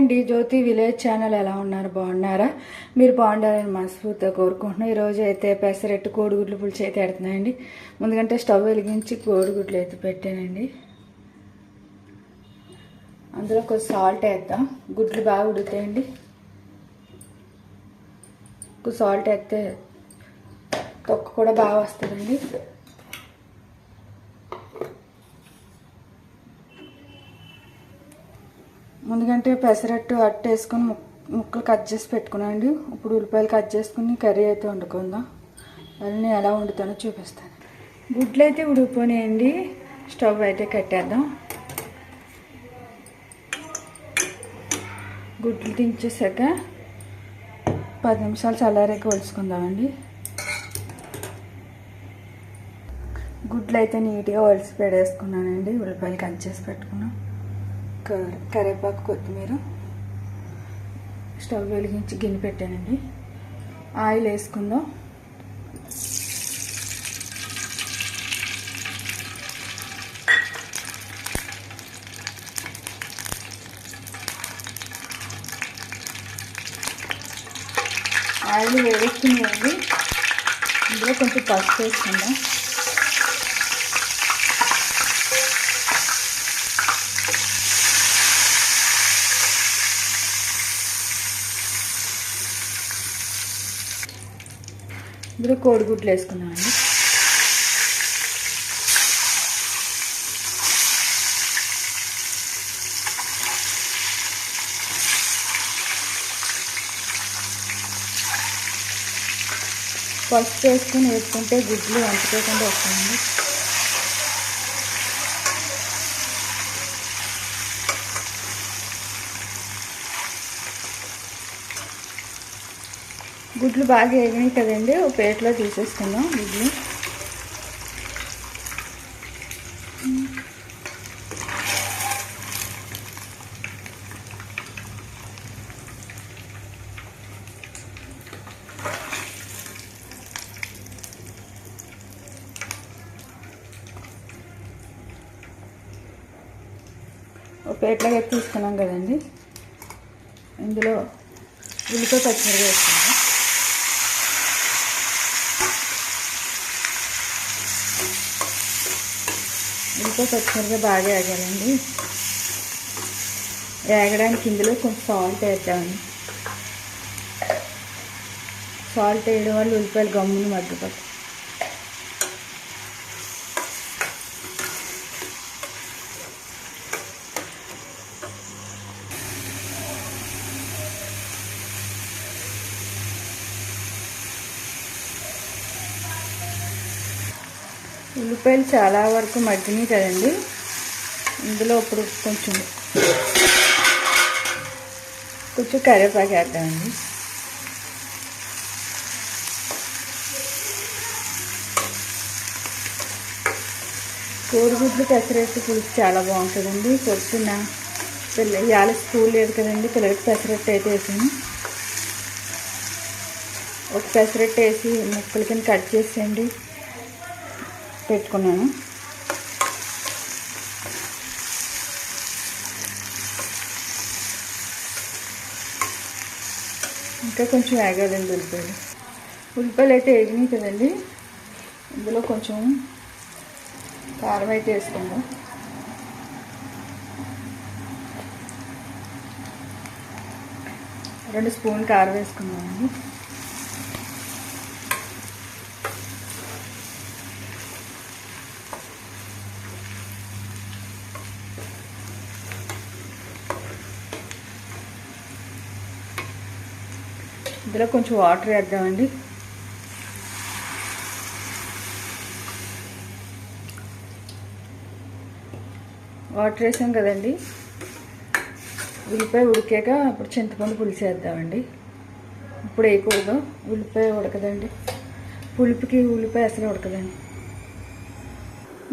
అండి జ్యోతి village channel ఎలా ఉన్నారు? బాగున్నారా? మీరు బాగుండాలని మనస్ఫూర్తిగా కోరుకుంటున్నాను ఈరోజు అయితే పెసరెట్టు కోడిగుడ్లు పులిచి అయితే పెడుతున్నాయండి. ముందుకంటే స్టవ్ వెలిగించి కోడిగుడ్లు అయితే పెట్టానండి. అందులో కొంచెం సాల్ట్ వేద్దాం. గుడ్లు బాగా ఉడుతాయండి కొంచెం సాల్ట్ వేస్తే తొక్క కూడా బాగా వస్తుందండి. ముందుకంటే పెసరట్టు అట్టు వేసుకొని ముక్కలు కట్ చేసి పెట్టుకున్నాండి అండి ఇప్పుడు ఉల్లిపాయలు కట్ చేసుకుని కర్రీ అయితే వండుకుందాం. అది నేను ఎలా వండుతానో చూపిస్తాను. గుడ్లు అయితే ఉడికిపోయినాయండి. స్టవ్ అయితే కట్టేద్దాం. గుడ్లు దించేసాక పది నిమిషాలు చల్లారాక ఒలుచుకుందామండి గుడ్లు అయితే నీట్గా ఒలిసి పెడేసుకున్నానండి. ఉల్లిపాయలు కట్ చేసి పెట్టుకున్నాం. కర- కరివేపాకు కొత్తిమీర స్టవ్ వెలిగించి గిన్నె పెట్టానండి. ఆయిల్ వేసుకుందాం. ఆయిల్ వేడిస్తుందండి ఇందులో కొంచెం పసుపు వేసుకుందాం. ఇప్పుడు కోడిగుడ్లు వేసుకున్నామండి పసుపు వేసుకొని వేసుకుంటే గుడ్లు వంచుకోకుండా వస్తాయండి. గుడ్లు బాగా వేగినాయి కదండి ఒక ప్లేట్లో తీసేసుకుందాం. గుడ్లు. ఒక ప్లేట్లోకి తీసుకున్నాం కదండి. ఇందులో ఉల్లిపాయ పచ్చిమిరపకాయ వేసుకుందాం. ఇంకా పచ్చిమిరపకాయ బాగా వేగాలండి. వేగడానికి ఇందులో కొంచెం సాల్ట్ వేద్దామండి సాల్ట్ వేయడం వల్ల ఉల్లిపాయలు గమ్మును మగ్గిపోతాయి. ఉల్లిపాయలు చాలా వరకు మగ్గినాయి కదండి. ఇందులో ఇప్పుడు కొంచెం కొంచెం కరివేపాకు వేద్దామండి కోడిగుడ్లు పెసరట్టు పులుసు చాలా బాగుంటుందండి. పొద్దున్న పిల్ల ఇవాళ స్కూల్ లేదు కదండి పిల్లలకి పెసరట్టు అయితే వేసాను ఒక పెసరట్టు వేసి ముక్కల కింద కట్ చేసేయండి. పెట్టుకున్నాను. ఇంకా కొంచెం వేగాలండి ఉల్లిపాయలు. ఉల్లిపాయలు అయితే వేగినాయి కదండి. ఇందులో కొంచెం కారం అయితే వేసుకుందాం. రెండు స్పూన్ కారం వేసుకుందామండి. ఇందులో కొంచెం వాటర్ వేద్దామండి. వాటర్ వేసాం కదండి. ఉల్లిపాయ ఉడికాక అప్పుడు చింతపండు పులుసు వేద్దామండి. ఇప్పుడు వేయకూడదు. ఉల్లిపాయ ఉడకదండి. పులుపుకి ఉల్లిపాయ అసలు ఉడకదండి.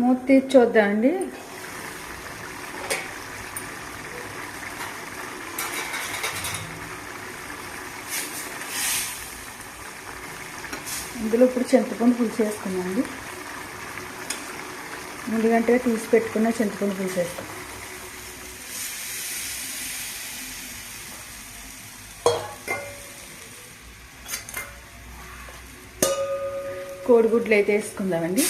మూత తీసి చూద్దామండి. ఇందులో ఇప్పుడు చింతపండు పులుసు వేసుకున్నామండి ముందుగంటగా తీసి పెట్టుకున్న చింతపండు పులుసు వేస్తాం. కోడిగుడ్లు అయితే వేసుకుందామండి.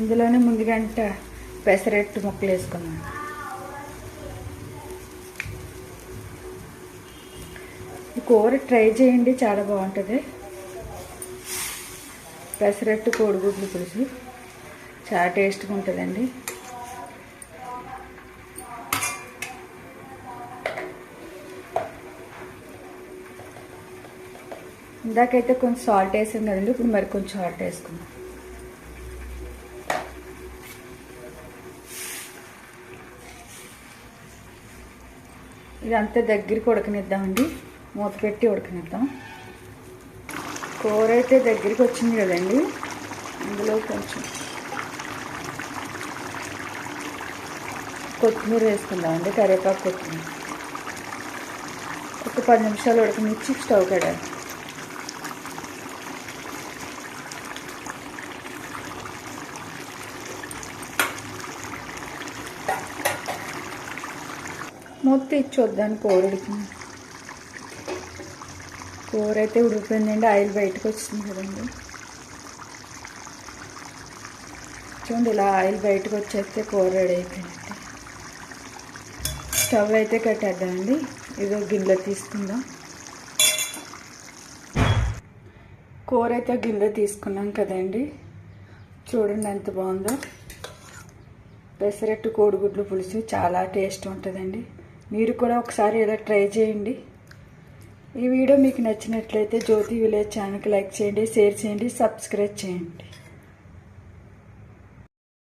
ఇందులోనే ముందుగంట పెసరెట్టు ముక్కలు వేసుకున్నాను కూర ట్రై చేయండి చాలా బాగుంటుంది. పెసరట్టు కోడిగుడ్లు పులుసు చాలా టేస్ట్గా ఉంటుందండి. ఇందాకైతే కొంచెం సాల్ట్ వేసాం కదండి ఇప్పుడు మరి కొంచెం సాల్ట్ వేసుకుందాం. ఇదంతా దగ్గరికి ఉడకనిద్దామండి మూత పెట్టి ఉడకనిద్దాం. కూర అయితే దగ్గరికి వచ్చింది కదండి. అందులో కొంచెం కొత్తిమీర వేసుకుందామండి కరివేపాకు కొత్తిమీర. ఒక పది నిమిషాలు ఉడకనిచ్చి స్టవ్ కడాలి మూత ఇచ్చి వద్దాను కూర ఉడికింది కూర అయితే ఉడికిపోయిందండి ఆయిల్ బయటకు వచ్చింది కదండి. చూడండి ఇలా ఆయిల్ బయటకు వచ్చేస్తే కూర రెడీ అయిపోయిందండి స్టవ్ అయితే కట్టేద్దామండి ఇదో గిన్నెలో తీసుకుందాం. కూర అయితే గిన్నెలో తీసుకున్నాం కదండి. చూడండి ఎంత బాగుందో. పెసరట్టు కోడిగుడ్లు పులుసు చాలా టేస్ట్ ఉంటుందండి. మీరు కూడా ఒకసారి ఇలా ట్రై చేయండి. ఈ వీడియో మీకు నచ్చినట్లయితే జ్యోతి విలేజ్ ఛానల్కి లైక్ చేయండి షేర్ చేయండి సబ్స్క్రైబ్ చేయండి.